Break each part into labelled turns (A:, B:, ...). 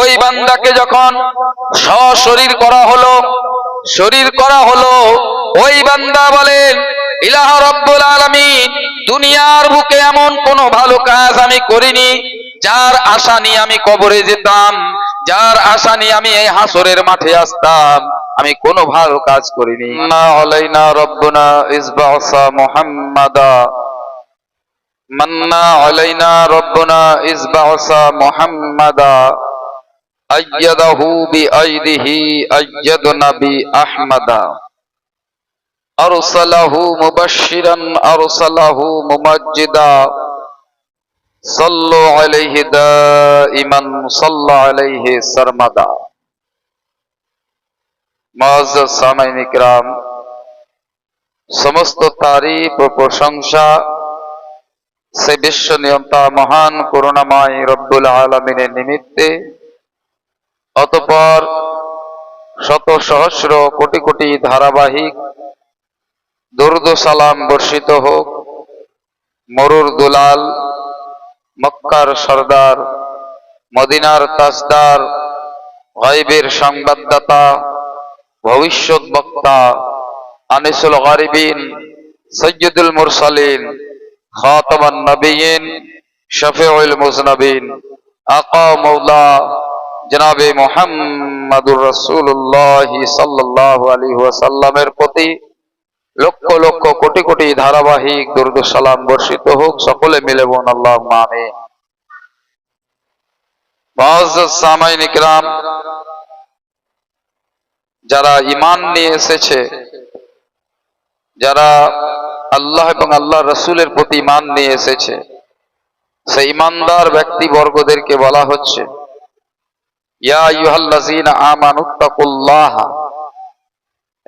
A: ওই বান্দাকে যখন সশরীর করা হলো, শরীর করা হলো, ওই বান্দা বলেন ইলাহ রব্বুল আলামিন, দুনিয়ার বুকে এমন কোন ভালো কাজ আমি করিনি, যার আশা নিয়ে আমি কবরে যেতাম, যার আশা নিয়ে আমি এই হাসরের মাঠে আসতাম, আমি কোনো ভালো কাজ করিনি। না আলাইনা রব্বুনা ইসবাসা মুহাম্মাদা। মান্না আলাইনা রব্বুনা ইসবাসা মুহাম্মাদা। أيده بأيده أيد نبي أحمد أرسله مبشرا أرسله ممجدا صلوا عليه دائما صلى عليه سرمدا معزز সামাইন ইকরাম সমস্ত তারিফ ও প্রশংসা সে বিশ্ব নিয়ন্তা মহান করুণাময় রব্বুল আলমিনের নিমিত্তে অতপর শত সহস্র কোটি কোটি ধারাবাহিক দুর্দ সালাম বর্ষিত হোক। মরুর দুলাল, মক্কার সর্দার, মদিনার তাজদার গাইবের সংবাদদাতা, ভবিষ্যৎ বক্তা, আনিসুল গারিবিন, সৈয়দুল মুরসালিন, খাতামান নবীন, শফিউল মুজনবিন আকা মৌলা জনাবে মোহাম্মদুর রসুল্লাহ সাল্লাহ আলী ওয়াসাল্লামের প্রতি লক্ষ লক্ষ কোটি কোটি ধারাবাহিক দুর্দ সালাম বর্ষিত হোক, সকলে মিলে বোন আল্লাহ মামে যারা ইমান নিয়ে এসেছে, যারা আল্লাহ এবং আল্লাহ রসুলের প্রতি ইমান নিয়ে এসেছে, সেই ইমানদার ব্যক্তিবর্গদেরকে বলা হচ্ছে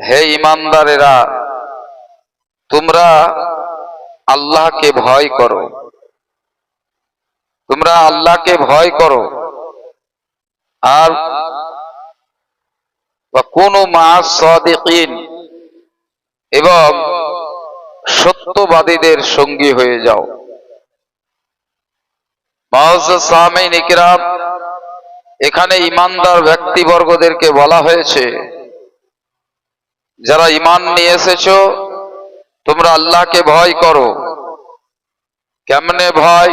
A: হে ইমানদারেরা তোমরা আল্লাহকে ভয় করো। তোমরা আল্লাহকে ভয় করো। আর কোন মাস সাদিকিন এবং সত্যবাদীদের সঙ্গী হয়ে যাও। মাউজ সাহামাইন ইকরাম এখানে ইমানদার ব্যক্তিবর্গদেরকে বলা হয়েছে, যারা ইমান নিয়ে এসেছ, তোমরা আল্লাহকে ভয় করো। কেমনে ভয়?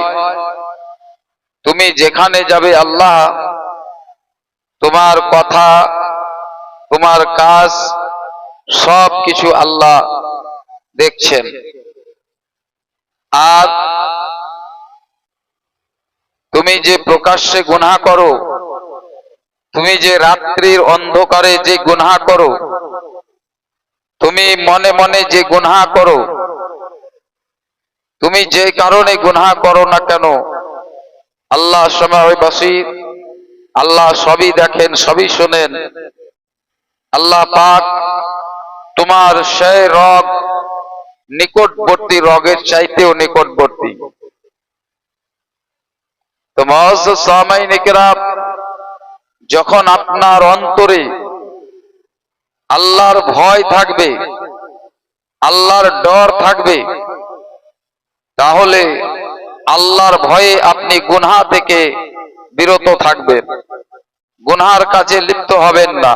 A: তুমি যেখানে যাবে আল্লাহ, তোমার কথা, তোমার কাজ সব কিছু আল্লাহ দেখছেন। আর তুমি যে প্রকাশ্যে গুনাহ করো তুমি যে রাত্রির অন্ধকারে যে গুনহা করো, তুমি মনে মনে যে গুনহা করো, তুমি যে কারণে গুনহা করো না কেন, আল্লাহ সময় বসির, আল্লাহ সবই দেখেন, সবই শোনেন। আল্লাহ পাক তোমার সে রগ নিকটবর্তী রগের চাইতেও নিকটবর্তী। তোমার সামাই নিকরাম যখন আপনার অন্তরে আল্লাহর ভয় থাকবে, আল্লাহর ডর থাকবে, তাহলে আল্লাহর ভয়ে আপনি গুনহা থেকে বিরত থাকবেন। গুনহার কাজে লিপ্ত হবেন না।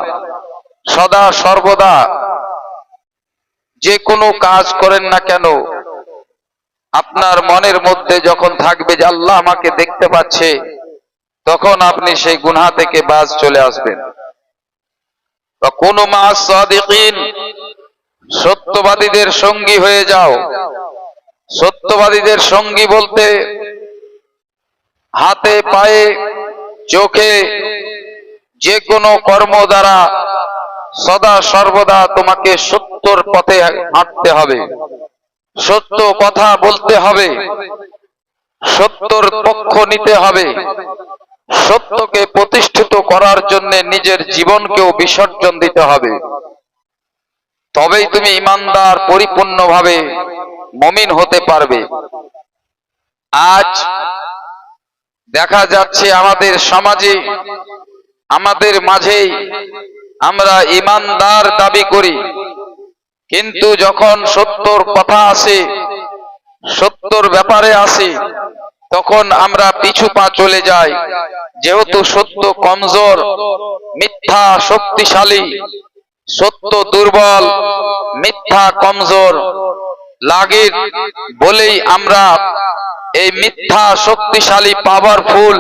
A: সদা সর্বদা যে কোনো কাজ করেন না কেন, আপনার মনের মধ্যে যখন থাকবে যে আল্লাহ আমাকে দেখতে পাচ্ছে তখন আপনি সেই গুনহা থেকে বাজ চলে আসবেন। কোন সাদিকিন, সত্যবাদীদের সঙ্গী হয়ে যাও। সত্যবাদীদের সঙ্গী বলতে হাতে, পায়ে, চোখে যে কোনো কর্ম দ্বারা সদা সর্বদা তোমাকে সত্যর পথে হাঁটতে হবে। সত্য কথা বলতে হবে। সত্যর পক্ষ নিতে হবে। সত্যকে প্রতিষ্ঠিত করার জন্য নিজের জীবনকেও বিসর্জন দিতে হবে। তবেই তুমি ইমানদার, পরিপূর্ণভাবে মমিন হতে পারবে। আজ দেখা যাচ্ছে আমাদের সমাজে, আমাদের মাঝেই আমরা ইমানদার দাবি করি। কিন্তু যখন সত্যর কথা আসে, সত্যর ব্যাপারে আসে তখন আমরা পিছু পা চলে যাই। যেহেতু সত্য কমজোর, মিথ্যা শক্তিশালী, সত্য দুর্বল, মিথ্যা কমজোর, লাগে বলেই আমরা এই মিথ্যা শক্তিশালী পাওয়ারফুল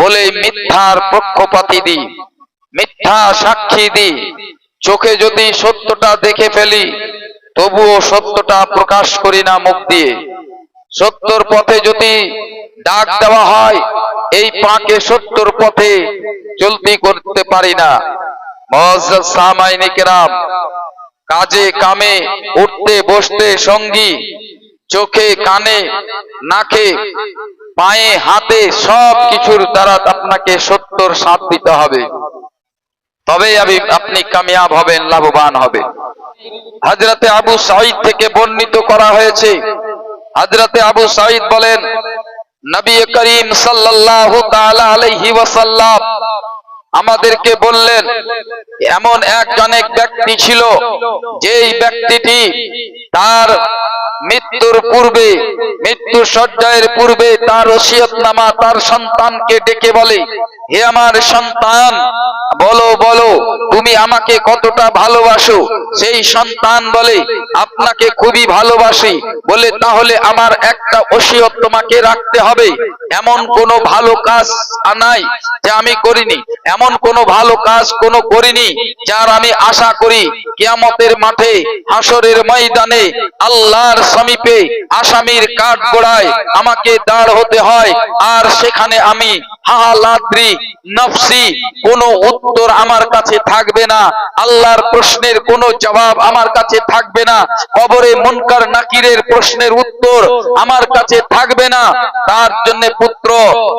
A: বলেই মিথ্যার পক্ষপাতি দিই মিথ্যা সাক্ষী দিই চোখে যদি সত্যটা দেখে ফেলি, তবুও সত্যটা প্রকাশ করি না মুখ দিয়ে। সত্যর পথে যদি ডাক দেওয়া হয়, এই পাকে সত্যর পথে চলতি করতে পারি না। কাজে কামে উঠতে বসতে সঙ্গী চোখে কানে নাকে পায়ে হাতে সব কিছুর দ্বারা আপনাকে সত্যর সাথ দিতে হবে। আমি, আপনি কামিয়াব হবেন, লাভবান হবে হাজরাতে আবু সাঈদ থেকে বর্ণিত করা হয়েছে হাজরাতে আবু সাইদ বলেন, নবী করিম সাল্লাল্লাহু তাআলা আলাইহি ওয়াসাল্লাম আমাদেরকে বললেন, এমন একজন এক ব্যক্তি ছিল, যেই ব্যক্তিটি তার মৃত্যুর পূর্বে মৃত্যু সজ্জায়ের পূর্বে তার ওসিয়তনামা তার সন্তানকে ডেকে বলে, হে আমার সন্তান, বলো বলো, তুমি আমাকে কতটা ভালোবাসো? সেই সন্তান বলে, আপনাকে খুবই ভালোবাসি। বলে, তাহলে আমার একটা ওসিয়ত তোমাকে রাখতে হবে। এমন কোনো ভালো কাজ নাই যে আমি করিনি। এমন কোনো ভালো কাজ কোনো করিনি যার আমি আশা করি। কিয়ামতের মাঠে হাসরের ময়দানে আল্লাহর সমীপে আসামির কাঠ গোড়ায় আমাকে দাঁড় হতে হয়। আর সেখানে আমি হাহালাদ্রি নফসি, কোনো উত্তর আমার কাছে থাকবে না। আল্লাহর প্রশ্নের কোনো জবাব আমার কাছে থাকবে না। কবরে মুনকার নাকিরের প্রশ্নের উত্তর আমার কাছে থাকবে না। তার জন্য পুত্র,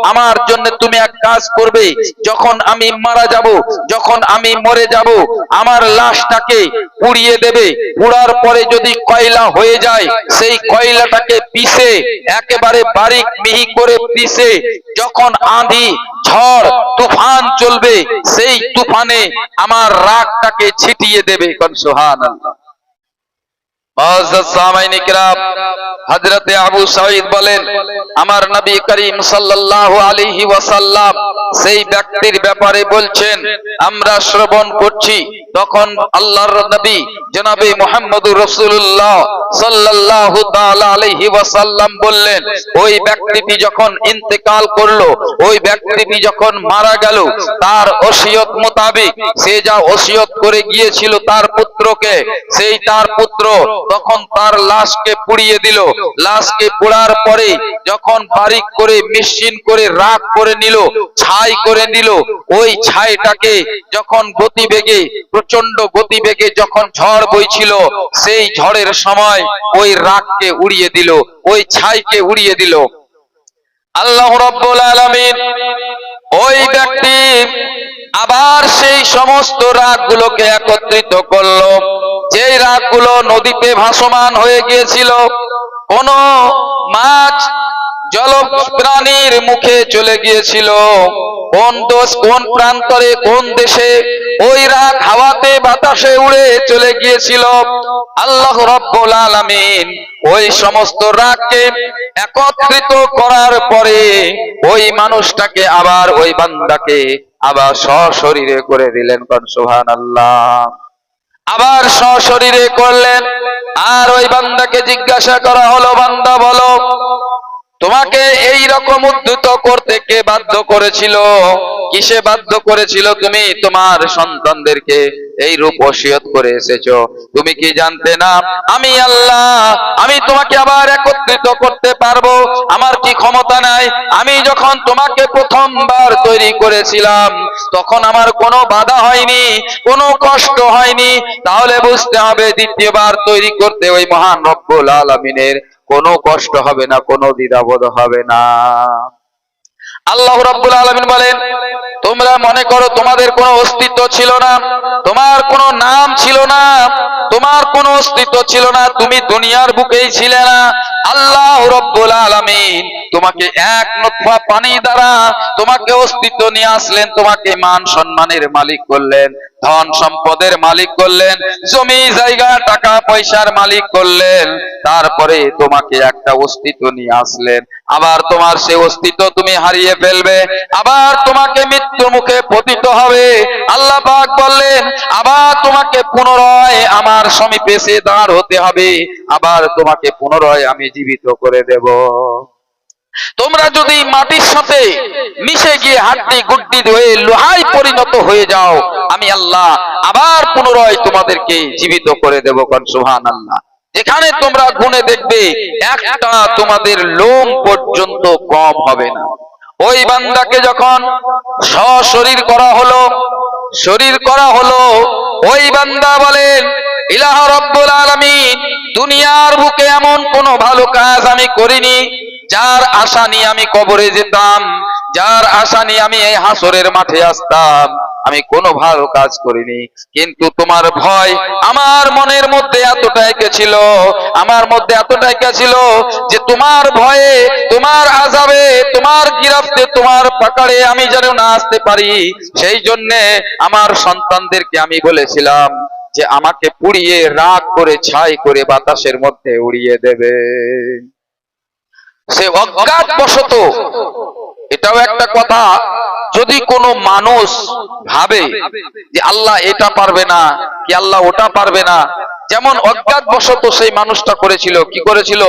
A: আমার জন্য তুমি এক কাজ করবে। যখন আমি মারা যাব, যখন আমি মরে যাব, আমার লাশটাকে পুড়িয়ে দেবে। পুড়ার পরে যদি কয়লা হয়ে যায় সেই কয়লাটাকে পিষে, একেবারে বারিক মিহি করে পিষে, যখন আঁধি, ঝড়, তুফান চলবে, সেই তুফানে আমার রাগটাকে ছিটিয়ে দেবে। কোন সুহান হজরতে আবু সাইদ বলেন, আমার নবী করিম সাল্লাল্লাহু আলাইহি ওয়াসাল্লাম সেই ব্যক্তির ব্যাপারে বলছেন, আমরা শ্রবণ করছি। তখন আল্লাহর নবী জনাবে মুহাম্মদুর রাসূলুল্লাহ সাল্লাল্লাহু তাআলা আলাইহি ওয়াসাল্লাম বললেন, ওই ব্যক্তিটি যখন ইন্তেকাল করল, ওই ব্যক্তিটি যখন মারা গেল, তার ওসিয়ত মোতাবেক সে যা ওসিয়ত করে গিয়েছিল তার পুত্রকে, সেই তার পুত্র তখন তার লাশকে পুড়িয়ে দিল। লাশকে পোড়ার পরে যখন বারিক করে, মিশ্রিন করে, রাগ করে নিল, ছাই করে নিল, ওই ছাইটাকে যখন গতিবেগে প্রচণ্ড গতিবেগে যখন ঝড় বইছিল, সেই ঝড়ের সময় ওই রাগকে উড়িয়ে দিল, ওই ছাইকে উড়িয়ে দিল। আল্লাহ রব্বুল আলামিন ওই ব্যক্তি আবার সেই সমস্ত রাগগুলোকে একত্রিত করল। যেই রাগগুলো নদীতে ভাসমান হয়ে গিয়েছিল কোন মাছ জল প্রাণীর মুখে চলে গিয়েছিল। কোন দোষ কোন প্রান্তরে কোন দেশে? ওই রাগ হাওয়াতে বাতাসে উড়ে চলে গিয়েছিল। আল্লাহ রব্বুল আলামিন ওই সমস্ত রাগকে একত্রিত করার পরে ওই মানুষটাকে আবার ওই বান্দাকে আবার সশরীরে করে দিলেন কোন সুবহানাল্লাহ। আবার সশরীরে করলেন। আর ওই বান্দাকে জিজ্ঞাসা করা হলো, বান্দা বলো, তোমাকে এই রকম উদ্ধৃত করতে কে বাধ্য করেছিল? কিসে বাধ্য করেছিল তুমি? তোমার সন্তানদেরকে। এই রূপ ওসিয়ত করে এসেছ। তুমি কি জানতে না? আমি আল্লাহ, আমি তোমাকে আবার একত্রিত করতে পারব। আমার কি ক্ষমতা নাই? আমি যখন তোমাকে প্রথমবার তৈরি করেছিলাম, তখন আমার কোনো বাধা হয়নি, কোনো কষ্ট হয়নি। তাহলে বুঝতে হবে দ্বিতীয়বার তৈরি করতে ওই মহান রব্বুল আলমিনের কোনো কষ্ট হবে না, কোনো দ্বিধাবোধ হবে না। আল্লাহ রাব্বুল আলামিন বলেন, তোমরা মনে করো তোমাদের কোনো অস্তিত্ব ছিল না, তোমার কোনো নাম ছিল না, তোমার কোনো অস্তিত্ব ছিল না, তুমি দুনিয়ার বুকেই ছিলে না। আল্লাহ রব্বুল আলামিন তোমাকে এক নতফা পানি দ্বারা তোমাকে অস্তিত্ব নিয়ে আসলেন, তোমাকে মান সম্মানের মালিক করলেন, ধন সম্পদের মালিক করলেন, জমি, জায়গা, টাকা, পয়সার মালিক করলেন। তারপরে তোমাকে একটা অস্তিত্ব নিয়ে আসলেন। আবার তোমার সে অস্তিত্ব তুমি হারিয়ে ফেলবে। আবার তোমাকে মৃত্যুর মুখে পতিত হবে। আল্লাহ পাক বললেন, আবার তোমাকে পুনরায় আমার সমীপে সে দাঁড় হতে হবে। আবার তোমাকে পুনরায় আমি জীবিত করে দেব। তোমরা যদি মাটির সাথে মিশে গিয়ে হাড্ডি গুড্ডি হয়ে লোহায় পরিণত হয়ে যাও, আমি আল্লাহ আবার পুনরায় তোমাদেরকে জীবিত করে দেব কন সুহান আল্লাহ যেখানে তোমরা গুনে দেখবে, একটা তোমাদের লোম পর্যন্ত কম হবে না। ওই বান্দাকে যখন সশরীর করা হলো, শরীর করা হলো, ওই বান্দা বলেন, ইলাহ রব্বুল আলমী দুনিয়ার বুকে এমন কোনো ভালো কাজ আমি করিনি যার আশা নিয়ে আমি কবরে যেতাম, যার আশা নিয়ে আমি এই হাসরের মাঠে আসতাম, আমি কোনো ভালো কাজ করিনি। কিন্তু তোমার ভয় আমার মনের মধ্যে এতটাই ছিল আমার মধ্যে এতটাই ছিল যে তোমার ভয়ে, তোমার আজাবে তোমার গিরাফতে, তোমার পাকারে আমি যেন না আসতে পারি। সেই জন্যে আমার সন্তানদেরকে আমি বলেছিলাম যে আমাকে পুড়িয়ে রাগ করে, ছাই করে বাতাসের মধ্যে উড়িয়ে দেবে। সে অজ্ঞাত বশত। এটাও একটা কথা। যদি কোনো মানুষ ভাবে যে আল্লাহ এটা পারবে না, কি আল্লাহ ওটা পারবে না, যেমন অজ্ঞাত বশত সেই মানুষটা করেছিল, কি করেছিল?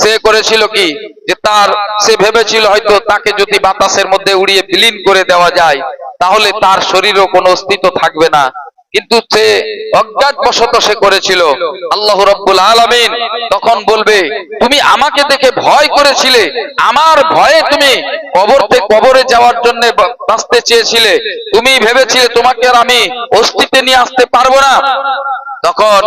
A: সে করেছিল কি? যে তার, সে ভেবেছিল হয়তো তাকে যদি বাতাসের মধ্যে উড়িয়ে বিলীন করে দেওয়া যায়, তাহলে তার শরীরও কোনো অস্তিত্ব থাকবে না। কিন্তু সে অজ্ঞাত সে করেছিল। আল্লাহ রব্বুল আলমিন তখন বলবে, তুমি আমাকে দেখে ভয় করেছিলে। আমার ভয়ে তুমি কবর কবরে যাওয়ার জন্য বাঁচতে চেয়েছিলে। তুমি ভেবেছিলে তোমাকে আর আমি অস্তিত্বে নিয়ে আসতে পারব না। তখন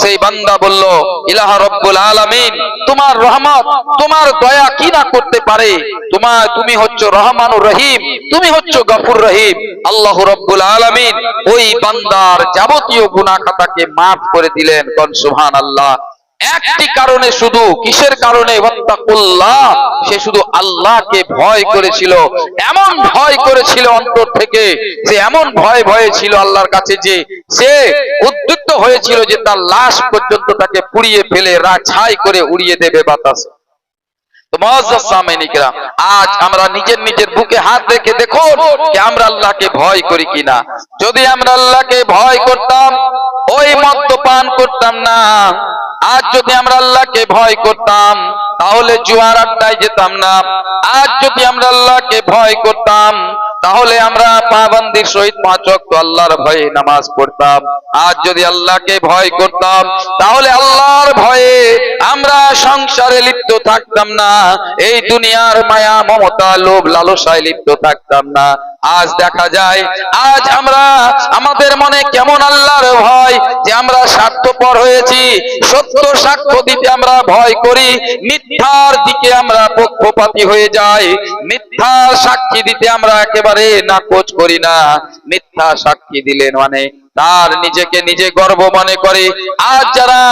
A: সেই বান্দা বলল, ইলাহা রব্বুল আলামিন, তোমার রহমত, তোমার দয়া কি না করতে পারে? তোমার তুমি হচ্ছ রহমানুর রহিম, তুমি হচ্ছ গফুর রহিম। আল্লাহ রব্বুল আলামিন ওই বান্দার যাবতীয় গুনাহ খাতাকে মাফ করে দিলেন। কোন সুবহানাল্লাহ। একটি কারণে শুধু, কিসের কারণে? সে শুধু আল্লাহকে ভয় করেছিল। এমন ভয় করেছিল অন্তর থেকে সে এমন ভয় ভয়ে ছিল আল্লাহর কাছে যে, সে উদ্যুক্ত হয়েছিল যে, তার লাশ পর্যন্ত তাকে পুড়িয়ে ফেলে রা ছাই করে উড়িয়ে দেবে বাতাসে। আজ আমরা নিজের নিজের বুকে হাত রেখে দেখুন যে আমরা আল্লাহকে ভয় করি কিনা। যদি আমরা আল্লাহকে ভয় করতাম ওই মদ্যপান করতাম না। আজ যদি আমরা আল্লাহকে ভয় করতাম, তাহলে জুয়ার আড্ডায় যেতাম না। আজ যদি আমরা আল্লাহকে ভয় করতাম, তাহলে আমরা পাবন্দির সহিত পাঁচ ওয়াক্ত আল্লাহর ভয়ে নামাজ পড়তাম। আজ যদি আল্লাহকে ভয় করতাম, তাহলে আল্লাহর ভয়ে আমরা সংসারে লিপ্ত থাকতাম না। এই দুনিয়ার মায়া, মমতা, লোভ, লালসায় লিপ্ত থাকতাম না। আজ দেখা যায়, আজ আমরা আমাদের মনে কেমন আল্লাহর ভয় যে আমরা স্বার্থপর হয়েছি, সত্য সাক্ষ্য দিতে আমরা ভয় করি, মিথ্যার দিকে আমরা পক্ষপাতী হয়ে যাই মিথ্যা সাক্ষী দিতে আমরা একেবারে নাকচ করি না, মিথ্যা সাক্ষী দিলেন মানে তার নিজেকে নিজে গর্ব মনে করে। আজ যারা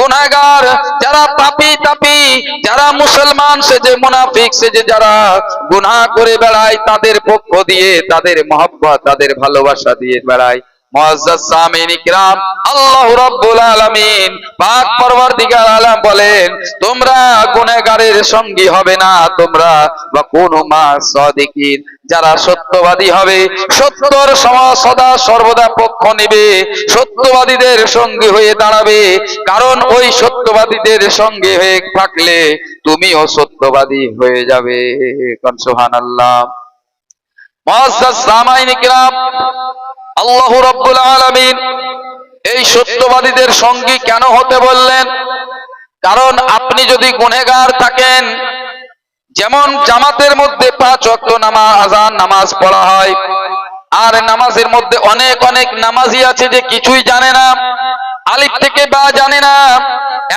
A: গুনাগার যারা পাপি তাপি, যারা মুসলমান সেজে মুনাফিক সেজে যারা গুনাহ করে বেড়ায়, তাদের পক্ষ দিয়ে, তাদের মহব্বত, তাদের ভালোবাসা দিয়ে বেড়ায়। তোমরা গুনাহগারের সঙ্গী হবে না, তোমরা বা কোন মা সাদিকিন। যারা সত্যবাদী হবে সত্যর সমাজ সদা সর্বদা পক্ষ নেবে, সত্যবাদীদের সঙ্গে হয়ে দাঁড়াবে, কারণ ওই সত্যবাদীদের সঙ্গে হয়ে থাকলে তুমিও সত্যবাদী হয়ে যাবে কোন সুবহানাল্লাহ মুআজ্জাজ সামাইন ইকরাম, আল্লাহ এই সত্যবাদীদের সঙ্গী কেন হতে বললেন? কারণ আপনি যদি গুনেগার থাকেন যেমন জামাতের মধ্যে পাঁচ অক্ট নামাজ আজান নামাজ পড়া হয়, আর নামাজের মধ্যে অনেক অনেক নামাজি আছে যে কিছুই জানে না, আলিফ থেকে বা জানে না।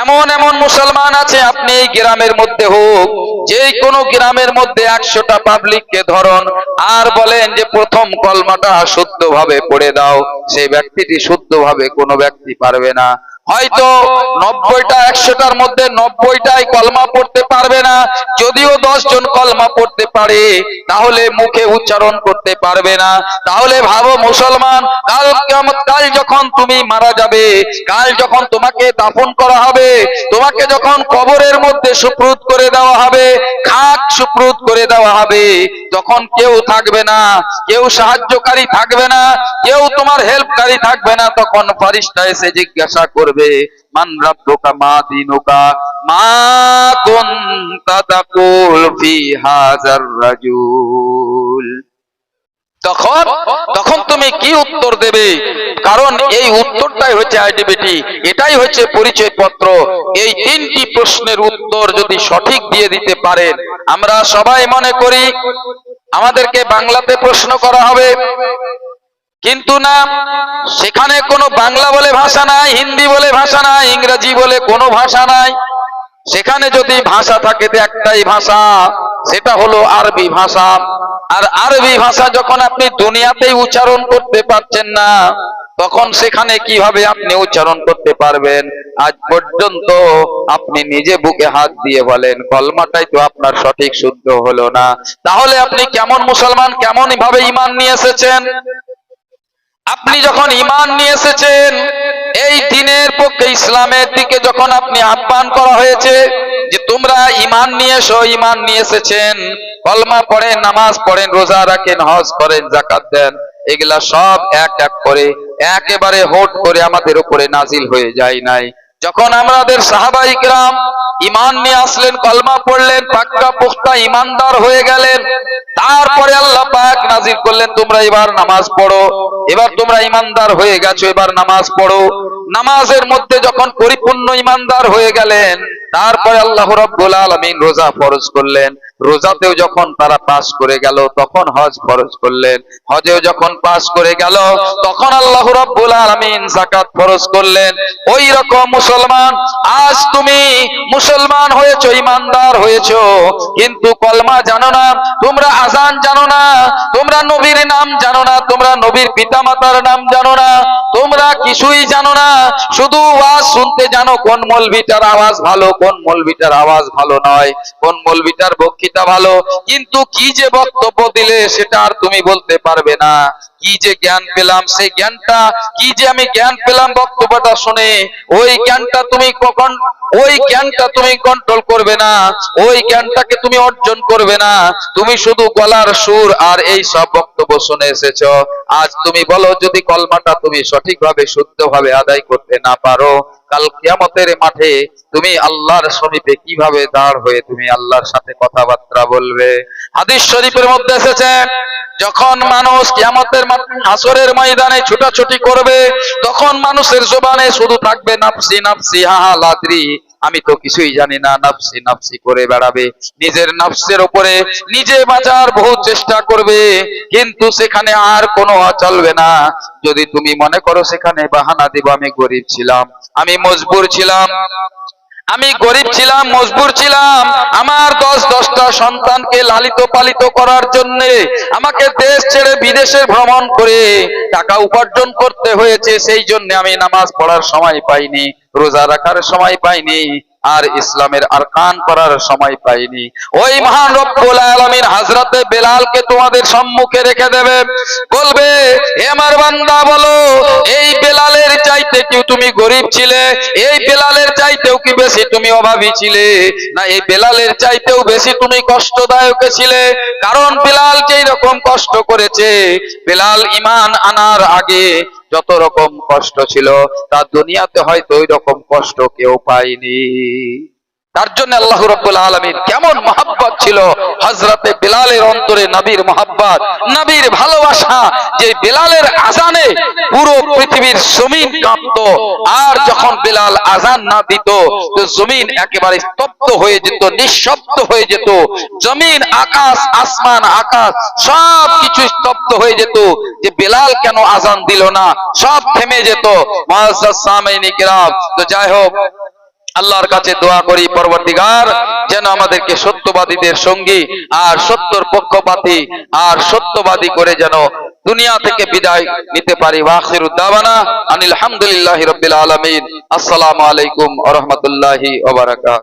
A: এমন এমন মুসলমান আছে, আপনি এই গ্রামের মধ্যে হোক যে কোনো গ্রামের মধ্যে একশোটা পাবলিককে ধরন, আর বলেন যে প্রথম কলমাটা শুদ্ধভাবে পড়ে দাও, সেই ব্যক্তিটি শুদ্ধভাবে কোনো ব্যক্তি পারবে না। হয়তো নব্বইটা একশোটার মধ্যে নব্বইটাই কলমা পড়তে পারবে না। যদিও জন কলমা পড়তে পারে, তাহলে মুখে উচ্চারণ করতে পারবে না। তাহলে ভাবো মুসলমান, কাল কাল যখন তুমি মারা যাবে, কাল যখন তোমাকে দাফন করা হবে, তোমাকে যখন কবরের মধ্যে সুপ্রুত করে দেওয়া হবে, খাক সুপ্রুত করে দেওয়া হবে তখন কেউ থাকবে না, কেউ সাহায্যকারী থাকবে না, কেউ তোমার হেল্পকারী থাকবে না, তখন ফারিস্তা এসে জিজ্ঞাসা করবে। মান রাব্বুকা মা দিনুকা, মা কুনতা তাকুল ফি হাজার রাজুল। তখন তখন তুমি কি উত্তর দেবে? কারণ এই উত্তরটাই হচ্ছে আইডেন্টিটি, এটাই হচ্ছে পরিচয় পত্র এই তিনটি প্রশ্নের উত্তর যদি সঠিক দিয়ে দিতে পারেন, আমরা সবাই মনে করি আমাদেরকে বাংলাতে প্রশ্ন করা হবে। কিন্তু না, সেখানে কোনো বাংলা বলে ভাষা নাই, হিন্দি বলে ভাষা নাই, ইংরেজি বলে কোনো ভাষা নাই। সেখানে যদি ভাষা থাকে তো একটাই ভাষা, সেটা হলো আরবি ভাষা। আর আরবি ভাষা যখন আপনি দুনিয়াতেই উচ্চারণ করতে পারছেন না, তখন সেখানে কীভাবে আপনি উচ্চারণ করতে পারবেন? আজ পর্যন্ত আপনি নিজে বুকে হাত দিয়ে বলেন, কলমাটাই তো আপনার সঠিক শুদ্ধ হলো না। তাহলে আপনি কেমন মুসলমান কেমন ভাবে ইমান নিয়ে এসেছেন? আপনি যখন ইমান নিয়ে এসেছেন, এই দিনের পক্ষে ইসলামের দিকে যখন আপনি আহ্বান করা হয়েছে যে তোমরা ইমান নিয়ে এসো ইমান নিয়ে এসেছেন, কলমা পড়েন, নামাজ পড়েন, রোজা রাখেন, হজ করেন জাকাত দেন, এগুলা সব এক এক করে, একেবারে হোট করে আমাদের উপরে নাজিল হয়ে যায় নাই। যখন আমাদের সাহাবাই গ্রাম ইমান নিয়ে আসলেন, কলমা পড়লেন, পাক্কা পুখতা ইমানদার হয়ে গেলেন। তারপরে আল্লাহ পাক নাজির করলেন, তোমরা এবার নামাজ পড়ো। এবার তোমরা ইমানদার হয়ে গেছো, এবার নামাজ পড়ো। নামাজের মধ্যে যখন পরিপূর্ণ ইমানদার হয়ে গেলেন তারপরে আল্লাহ রাব্বুল আলামিন রোজা ফরজ করলেন। রোজাতেও যখন তারা পাস করে গেল, তখন হজ ফরজ করলেন। হজেও যখন পাস করে গেল, তখন আল্লাহ রাব্বুল আলামিন যাকাত ফরজ করলেন। ওই রকম মুসলমান, আজ তুমি মুসলমান হয়েছো, ইমানদার হয়েছো, কিন্তু কলমা জানো না, তোমরা আজান জানো না, তোমরা নবীর নাম জানো না, তোমরা নবীর পিতামাতার নাম জানো না, তোমরা কিছুই জানো না, শুধু ওয়াজ শুনতে জানো কোন মলবিটার আওয়াজ ভালো কোন মলবিটার আওয়াজ ভালো নয় কোন মলবিটার বক্তৃতা ভালো, কিন্তু কি যে বক্তব্য দিলে সেটা আর তুমি বলতে পারবে না। কি যে জ্ঞান পেলাম, সেই জ্ঞানটা, কি যে আমি জ্ঞান পেলাম বক্তব্যটা শুনে, ওই জ্ঞানটা তুমি কখন, ওই জ্ঞানটা তুমি কন্ট্রোল করবে না, ওই জ্ঞানটাকে তুমি অর্জন করবে না, তুমি শুধু গলার সুর আর এই সব বক্তব্য শুনে এসেছ। আজ তুমি বলো, যদি কলমাটা তুমি সঠিকভাবে, শুদ্ধভাবে আদায় করতে না পারো, কাল কিয়ামতের মাঠে তুমি আল্লাহর সমীপে কীভাবে দাঁড় হয়ে তুমি আল্লাহর সাথে কথাবার্তা বলবে? হাদিস শরীফের মধ্যে এসেছে, যখন মানুষ কিয়ামতের হাসরের ময়দানে ছুটাছুটি করবে, তখন মানুষের জবানে শুধু থাকবে, নাফসি নাফসি, হা হা, লাদ্রি। আমি তো কিছুই জানি না, নাফসি নাফসি করে বেড়াবে। নিজের নাফসের উপরে নিজে বাঁচার বহু চেষ্টা করবে, কিন্তু সেখানে আর কোনো চলবে না। যদি তুমি মনে করো সেখানে বাহানা দিব, আমি গরিব ছিলাম, আমি মজবুর ছিলাম। আমি গরিব ছিলাম মজবুর ছিলাম। আমার দশ দশটা সন্তানকে লালিত পালিত করার জন্য আমাকে দেশ ছেড়ে বিদেশে ভ্রমণ করে টাকা উপার্জন করতে হয়েছে। সেই জন্য আমি নামাজ পড়ার সময় পাইনি, রোজা রাখার সময় পাইনি। আর ইসলামের আর আরকান করার সময় পাইনি। ওই মহান রব্বুল আলামিন হযরতে বেলালকে তোমাদের সম্মুখে রেখে দেবে। বলবে, হে আমার বান্দা, বলো, এই বেলালের চাইতে কি তুমি গরিব ছিলে? এই বেলালের চাইতেও কি বেশি তুমি অভাবী ছিলে? না, এই বেলালের চাইতেও বেশি তুমি কষ্টদায়ক ছিলে? কারণ বেলাল যেই রকম কষ্ট করেছে, বেলাল ইমান আনার আগে যত রকম কষ্ট ছিল তা দুনিয়াতে হয়তো ওই রকম কষ্ট কেউ পায়নি। তার জন্য আল্লাহ রব্বুল আলমীর কেমন মহাব্বত ছিল। হজরতে বেলালের অন্তরে নবীর মহাব্বত, নবীর ভালোবাসা, যে বেলালের আজানে পুরো পৃথিবীর জমিন কাঁপত। আর যখন বেলাল আজান না দিত, তো জমিন একেবারে স্তব্ধ হয়ে যেত, নিঃশব্দ হয়ে যেত। জমিন, আকাশ, আসমান, আকাশ, সব কিছু স্তব্ধ হয়ে যেত। যে বেলাল কেন আজান দিল না? সব থেমে যেত। মহাজ সামাইনি কিরাম, তো যাই হোক আল্লাহর কাছে দোয়া করি, পরবর্তীকার যেন আমাদেরকে সত্যবাদীদের সঙ্গী আর সত্যর পক্ষপাতী আর সত্যবাদী করে যেন দুনিয়া থেকে বিদায় নিতে পারি। ওয়াখিরুদ্দাওয়ানা আনিল হামদুলিল্লাহ রবিল আলমিন। আসসালামু আলাইকুম ওয়া বারাকাতুহু